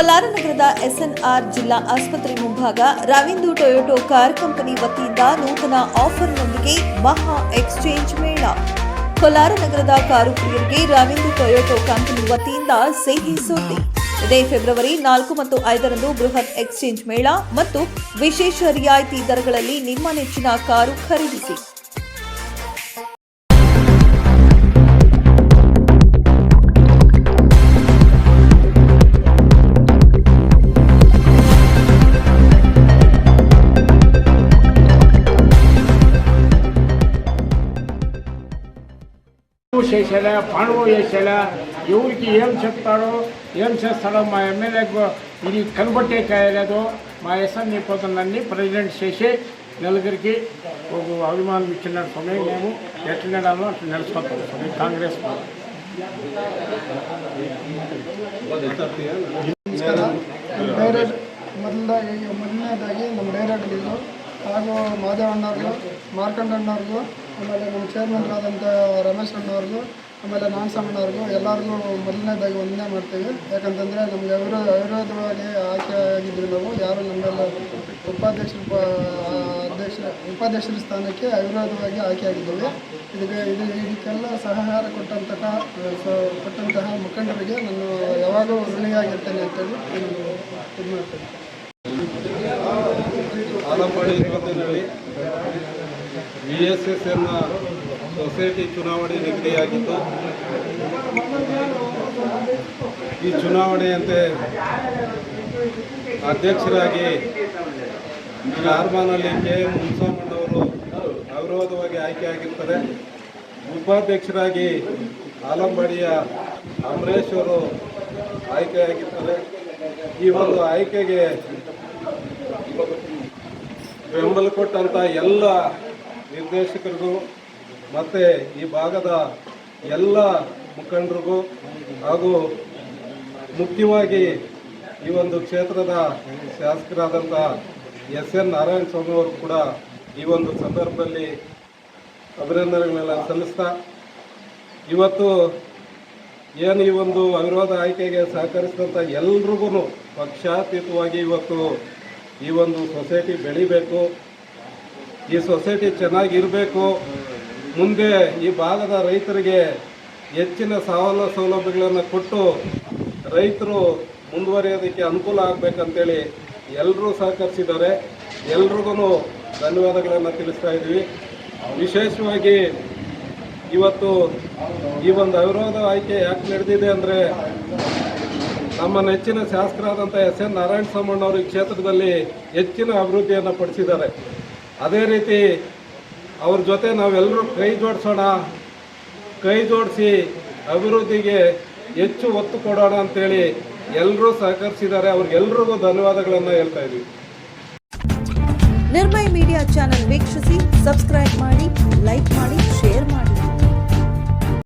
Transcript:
ಕೋಲಾರ ನಗರದ ಎಸ್ಎನ್ಆರ್ ಜಿಲ್ಲಾ ಆಸ್ಪತ್ರೆ ಮುಂಭಾಗ ರವೀಂದು ಟೊಯೋಟೋ ಕಾರ್ ಕಂಪನಿ ವತಿಯಿಂದ ನೂತನ ಆಫರ್ನೊಂದಿಗೆ ಮಹಾ ಎಕ್ಸ್ಚೇಂಜ್ ಮೇಳ. ಕೋಲಾರ ನಗರದ ಕಾರು ಪ್ರಿಯರಿಗೆ ರವೀಂದು ಟೊಯೋಟೋ ಕಂಪನಿ ವತಿಯಿಂದ ಸಿಹಿ ಸುದ್ದಿ. ಇದೇ ಫೆಬ್ರವರಿ ನಾಲ್ಕು ಮತ್ತು ಐದರಂದು ಬೃಹತ್ ಎಕ್ಸ್ಚೇಂಜ್ ಮೇಳ ಮತ್ತು ವಿಶೇಷ ರಿಯಾಯಿತಿ ದರಗಳಲ್ಲಿ ನಿಮ್ಮ ನೆಚ್ಚಿನ ಕಾರು ಖರೀದಿಸಿ. చేసేలా పండుగ చేసేలా ఎవరికి ఏం చెప్తాడో ఏం చేస్తాడో మా ఎమ్మెల్యేకు ఇది కనబట్టే కాయలేదు మా ఎస్ఎన్ పోతుందండి ప్రెసిడెంట్ చేసి నలుగురికి ఒక అభిమానం ఇచ్చిన సమయం మేము ఎట్లా నడాలో అట్లా నడుచుకుంటాం స్వామి కాంగ్రెస్ పార్టీ. ನಮಸ್ಕಾರ ನಮ್ಮ ಡೈರೆಕ್ಟ್ ಮೊದಲದಾಗಿ ಮೊದಲನೇದಾಗಿ ನಮ್ಮ ಡೈರೆಕ್ಟ್ರಿಗೂ ಹಾಗೂ ಮಾದೇವಣ್ಣವ್ರಿಗೂ ಮಾರ್ಕಂಡ ಅಣ್ಣವ್ರಿಗೂ ಆಮೇಲೆ ನಮ್ಮ ಚೇರ್ಮನ್ರಾದಂಥ ರಮೇಶ್ ಅಣ್ಣವ್ರಿಗೂ, ಆಮೇಲೆ ನಾಗಸಮ್ಮನವ್ರಿಗೂ ಎಲ್ಲರಿಗೂ ಮೊದಲನೇದಾಗಿ ವಂದನೆ ಮಾಡ್ತೀವಿ. ಯಾಕಂತಂದರೆ ನಮಗೆ ಅವರು ಅವಿರೋಧವಾಗಿ ಆಯ್ಕೆ ಆಗಿದ್ವಿ ನಾವು. ಯಾರು ನಮ್ಮೆಲ್ಲ ಉಪಾಧ್ಯಕ್ಷರು ಅಧ್ಯಕ್ಷ, ಉಪಾಧ್ಯಕ್ಷರ ಸ್ಥಾನಕ್ಕೆ ಅವಿರೋಧವಾಗಿ ಆಯ್ಕೆ ಆಗಿದ್ದೀವಿ. ಇದಕ್ಕೆ, ಇದು, ಇದಕ್ಕೆಲ್ಲ ಸಹಕಾರ ಕೊಟ್ಟಂತಹ ಕೊಟ್ಟಂತಹ ಮುಖಂಡರಿಗೆ ನಾನು ಯಾವಾಗಲೂ ಋಣಿಯಾಗಿರ್ತೇನೆ ಅಂತೇಳಿ ನಾನು ಇದು ಮಾಡ್ತೇನೆ ವಿ ಎಸ್ ಎಸ್ ಎನ್ನ ಸೊಸೈಟಿ ಚುನಾವಣೆ ನಿಗದಿಯಾಗಿತ್ತು. ಈ ಚುನಾವಣೆಯಂತೆ ಅಧ್ಯಕ್ಷರಾಗಿ ಕಾರ್ಮಾನಲ್ಲಿ ಕೆ ಎಂ ಮುನ್ಸಾಮಣ್ಣವರು ಅವಿರೋಧವಾಗಿ ಆಯ್ಕೆಯಾಗಿರ್ತಾರೆ ಉಪಾಧ್ಯಕ್ಷರಾಗಿ ಆಲಂಬಾಡಿಯ ಅಮರೇಶ್ ಅವರು ಆಯ್ಕೆಯಾಗಿರ್ತಾರೆ ಈ ಒಂದು ಆಯ್ಕೆಗೆ ಬೆಂಬಲ ಕೊಟ್ಟಂಥ ಎಲ್ಲ ನಿರ್ದೇಶಕರಿಗೂ ಮತ್ತು ಈ ಭಾಗದ ಎಲ್ಲ ಮುಖಂಡರಿಗೂ ಹಾಗೂ ಮುಖ್ಯವಾಗಿ ಈ ಒಂದು ಕ್ಷೇತ್ರದ ಶಾಸಕರಾದಂಥ ಎಸ್ ಎನ್ ನಾರಾಯಣ ಸ್ವಾಮಿ ಅವರು ಕೂಡ ಈ ಒಂದು ಸಂದರ್ಭದಲ್ಲಿ ಅಭಿನಂದನೆಗಳೆಲ್ಲ ಸಲ್ಲಿಸ್ತಾ, ಇವತ್ತು ಏನು ಈ ಒಂದು ಅವಿರೋಧ ಆಯ್ಕೆಗೆ ಸಹಕರಿಸಿದಂಥ ಎಲ್ರಿಗೂ ಪಕ್ಷಾತೀತವಾಗಿ ಇವತ್ತು ಈ ಒಂದು ಸೊಸೈಟಿ ಬೆಳಿಬೇಕು. ಈ ಸೊಸೈಟಿ ಚೆನ್ನಾಗಿರಬೇಕು. ಮುಂದೆ ಈ ಭಾಗದ ರೈತರಿಗೆ ಹೆಚ್ಚಿನ ಸವಾಲು ಸೌಲಭ್ಯಗಳನ್ನು ಕೊಟ್ಟು ರೈತರು ಮುಂದುವರಿಯೋದಕ್ಕೆ ಅನುಕೂಲ ಆಗಬೇಕಂತೇಳಿ ಎಲ್ಲರೂ ಸಹಕರಿಸಿದ್ದಾರೆ. ಎಲ್ರಿಗೂ ಧನ್ಯವಾದಗಳನ್ನು ತಿಳಿಸ್ತಾ ಇದ್ವಿ. ವಿಶೇಷವಾಗಿ ಇವತ್ತು ಈ ಒಂದು ಅವಿರೋಧ ಆಯ್ಕೆ ಯಾಕೆ ನಡೆದಿದೆ ಅಂದರೆ ನಮ್ಮ ನೆಚ್ಚಿನ ಶಾಸಕರಾದಂಥ ಎಸ್ ಎನ್ ನಾರಾಯಣ ಸಾಮಣ್ಣವರು ಈ ಕ್ಷೇತ್ರದಲ್ಲಿ ಹೆಚ್ಚಿನ ಅಭಿವೃದ್ಧಿಯನ್ನು ಪಡಿಸಿದ್ದಾರೆ. ಅದೇ ರೀತಿ ಅವ್ರ ಜೊತೆ ನಾವೆಲ್ಲರೂ ಕೈ ಜೋಡಿಸೋಣ, ಕೈ ಜೋಡಿಸಿ ಅಭಿವೃದ್ಧಿಗೆ ಹೆಚ್ಚು ಒತ್ತು ಕೊಡೋಣ ಅಂತೇಳಿ ಎಲ್ಲರೂ ಸಹಕರಿಸಿದ್ದಾರೆ. ಅವ್ರಿಗೆಲ್ರಿಗೂ ಧನ್ಯವಾದಗಳನ್ನು ಹೇಳ್ತಾ ಇದ್ದೀವಿ ನಿರ್ಮಯ ಮೀಡಿಯಾ ಚಾನೆಲ್ ವೀಕ್ಷಿಸಿ, ಸಬ್ಸ್ಕ್ರೈಬ್ ಮಾಡಿ, ಲೈಕ್ ಮಾಡಿ, ಶೇರ್ ಮಾಡಿ.